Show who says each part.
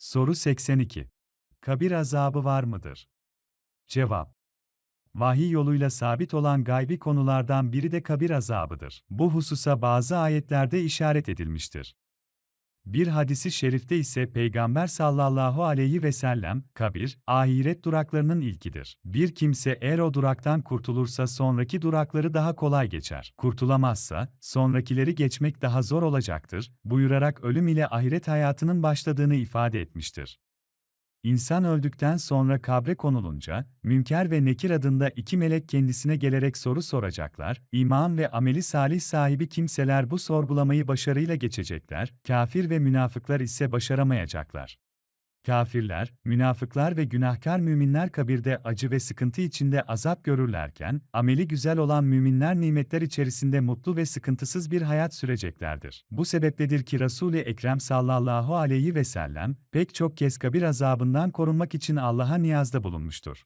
Speaker 1: Soru 82. Kabir azabı var mıdır? Cevap. Vahiy yoluyla sabit olan gaybi konulardan biri de kabir azabıdır. Bu hususa bazı ayetlerde işaret edilmiştir. Bir hadisi şerifte ise Peygamber sallallahu aleyhi ve sellem, kabir, ahiret duraklarının ilkidir. Bir kimse eğer o duraktan kurtulursa sonraki durakları daha kolay geçer. Kurtulamazsa, sonrakileri geçmek daha zor olacaktır, buyurarak ölüm ile ahiret hayatının başladığını ifade etmiştir. İnsan öldükten sonra kabre konulunca, Münker ve Nekir adında iki melek kendisine gelerek soru soracaklar, iman ve ameli salih sahibi kimseler bu sorgulamayı başarıyla geçecekler, kafir ve münafıklar ise başaramayacaklar. Kafirler, münafıklar ve günahkar müminler kabirde acı ve sıkıntı içinde azap görürlerken, ameli güzel olan müminler nimetler içerisinde mutlu ve sıkıntısız bir hayat süreceklerdir. Bu sebepledir ki Resul-i Ekrem sallallahu aleyhi ve sellem, pek çok kez kabir azabından korunmak için Allah'a niyazda bulunmuştur.